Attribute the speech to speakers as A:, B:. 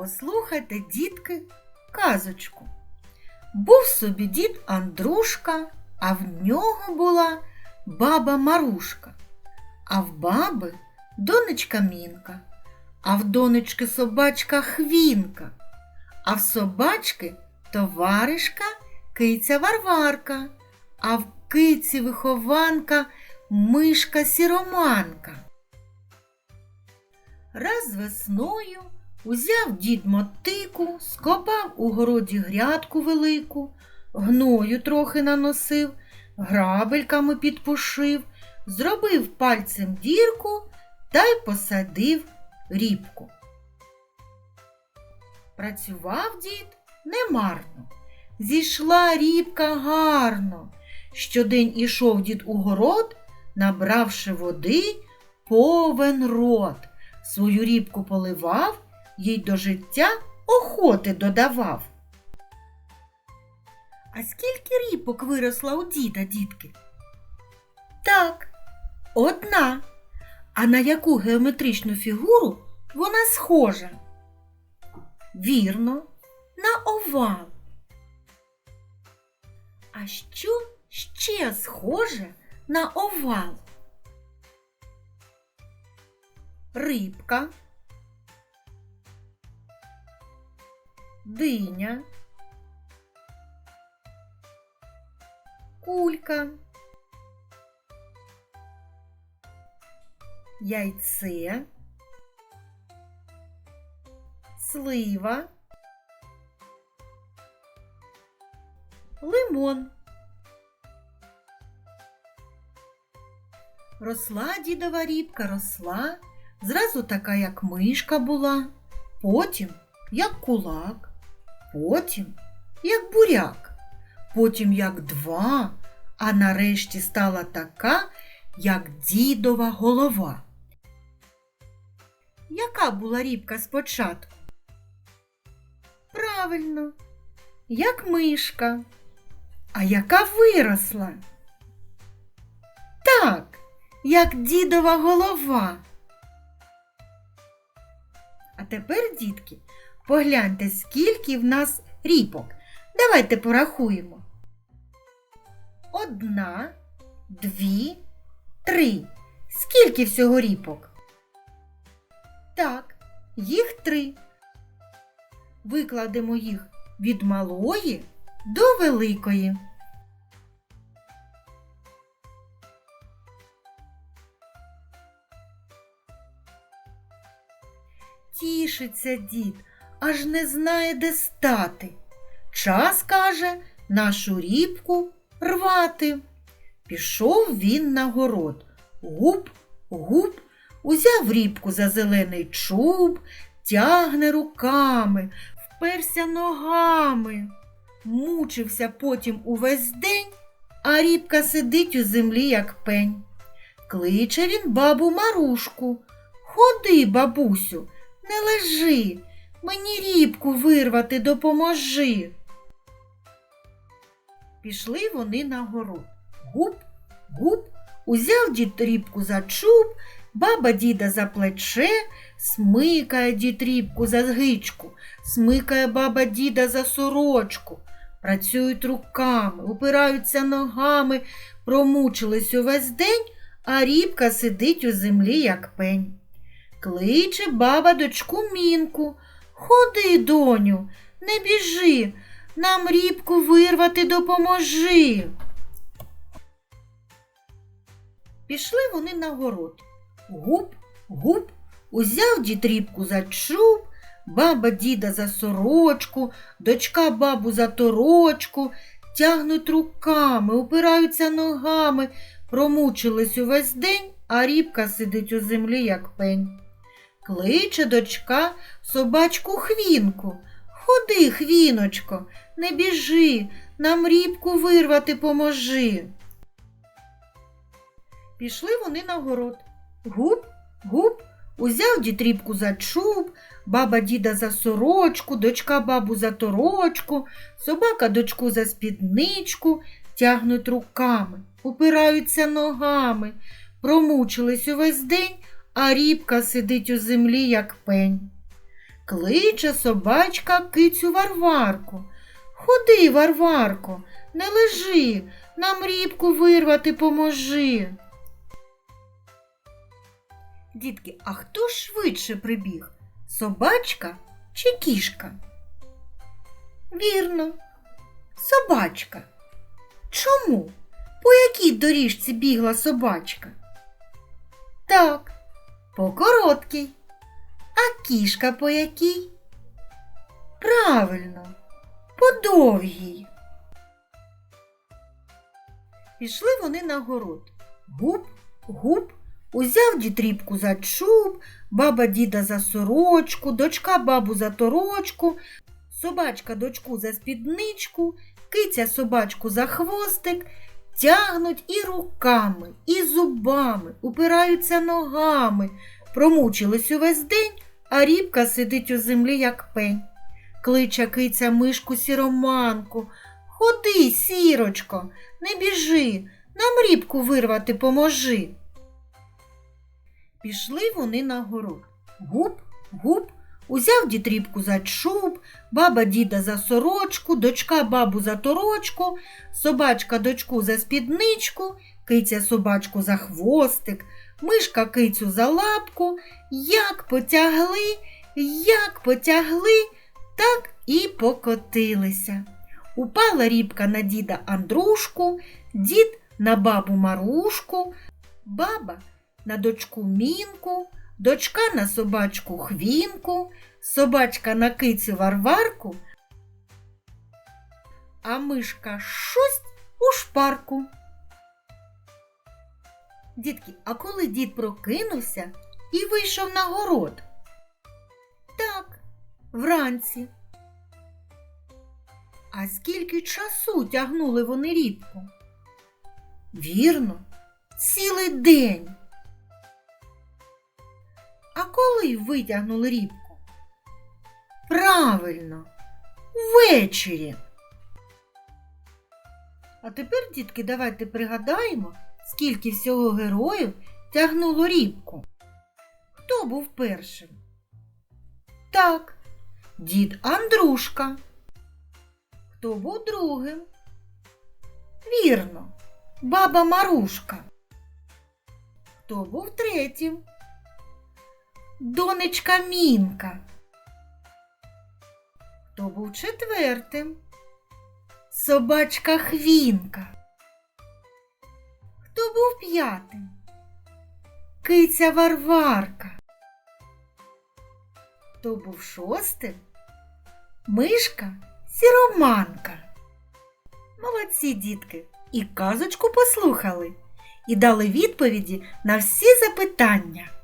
A: Послухайте, дітки, казочку. Був собі дід Андрушка, а в нього була баба Марушка, а в баби донечка Мінка, а в донечки собачка Хвінка, а в собачки товаришка киця Варварка, а в киці вихованка мишка сіроманка. Раз весною узяв дід мотику, скопав у городі грядку велику, гною трохи наносив, грабельками підпушив, зробив пальцем дірку та й посадив рібку. Працював дід немарно, зійшла рібка гарно. Щодень ішов дід у город, набравши води повен рот. Свою рібку поливав, їй до життя охоти додавав. А скільки ріпок виросла у діда, дітки? Так, одна. А на яку геометричну фігуру вона схожа? Вірно, на овал. А що ще схоже на овал? Рибка, диня, кулька, яйце, слива, лимон. Росла дідова рібка, росла, зразу така, як мишка була, потім як кулак, потім як буряк, потім як два, а нарешті стала така, як дідова голова. Яка була рібка спочатку? Правильно, як мишка. А яка виросла? Так, як дідова голова. А тепер, дітки, погляньте, скільки в нас ріпок. Давайте порахуємо. Одна, дві, три. Скільки всього ріпок? Так, їх три. Викладемо їх від малої до великої. Тішиться дід, аж не знає, де стати. Час, каже, нашу рібку рвати. Пішов він на город. Гуп, гуп, узяв рібку за зелений чуб, тягне руками, вперся ногами. Мучився потім увесь день, а рібка сидить у землі, як пень. Кличе він бабу Марушку. Ходи, бабусю, не лежи, мені рібку вирвати допоможи. Пішли вони на город. Гуп, гуп, узяв дід рібку за чуб, баба діда за плече, смикає дід рібку за згичку, смикає баба діда за сорочку. Працюють руками, упираються ногами, промучились увесь день, а рібка сидить у землі, як пень. Кличе баба дочку мінку. Ходи, доню, не біжи, нам рібку вирвати допоможи. Пішли вони на город. Гуп, гуп, узяв дід рібку за чуб, баба діда за сорочку, дочка бабу за торочку, тягнуть руками, упираються ногами, промучились увесь день, а рібка сидить у землі, як пень. Кличе дочка собачку хвінку. Ходи, хвіночко, не біжи, нам рібку вирвати поможи. Пішли вони на город. Гуп, гуп, узяв дід рібку за чуб, баба діда за сорочку, дочка бабу за торочку, собака дочку за спідничку, тягнуть руками, упираються ногами, промучились увесь день, а рібка сидить у землі, як пень. Кличе собачка кицю Варварку. Ходи, Варварко, не лежи, нам рібку вирвати поможи. Дітки, а хто швидше прибіг? Собачка чи кішка? Вірно, собачка. Чому? По якій доріжці бігла собачка? Так, по короткій. А кішка по якій? Правильно, по довгій. Пішли вони на город. Гуп, гуп, узяв дід рібку за чуб, баба діда за сорочку, дочка бабу за торочку, собачка дочку за спідничку, киця собачку за хвостик, тягнуть і руками, і зубами, упираються ногами, промучились увесь день, а рібка сидить у землі, як пень. Кличе киця мишку сіроманку. Ходи, сірочко, не біжи, нам рібку вирвати поможи. Пішли вони на город. Гуп, гуп, узяв дід рібку за чуб, баба діда за сорочку, дочка бабу за торочку, собачка дочку за спідничку, киця собачку за хвостик, мишка кицю за лапку, як потягли, як потягли, так і покотилися. Упала рібка на діда Андрушку, дід на бабу Марушку, баба на дочку Мінку, дочка на собачку Хвінку, собачка на кицю Варварку, а мишка шусть у шпарку. Дітки, а коли дід прокинувся і вийшов на город? Так, вранці. А скільки часу тягнули вони рібку? Вірно, цілий день. Коли витягнули рібку? Правильно, ввечері. А тепер, дітки, давайте пригадаємо, скільки всього героїв тягнуло рібку. Хто був першим? Так, дід Андрушка. Хто був другим? Вірно, баба Марушка. Хто був третім? Донечка Мінка. Хто був четвертим? Собачка Хвінка. Хто був п'ятим? Киця Варварка. Хто був шостим? Мишка Сіроманка. Молодці дітки, і казочку послухали, і дали відповіді на всі запитання.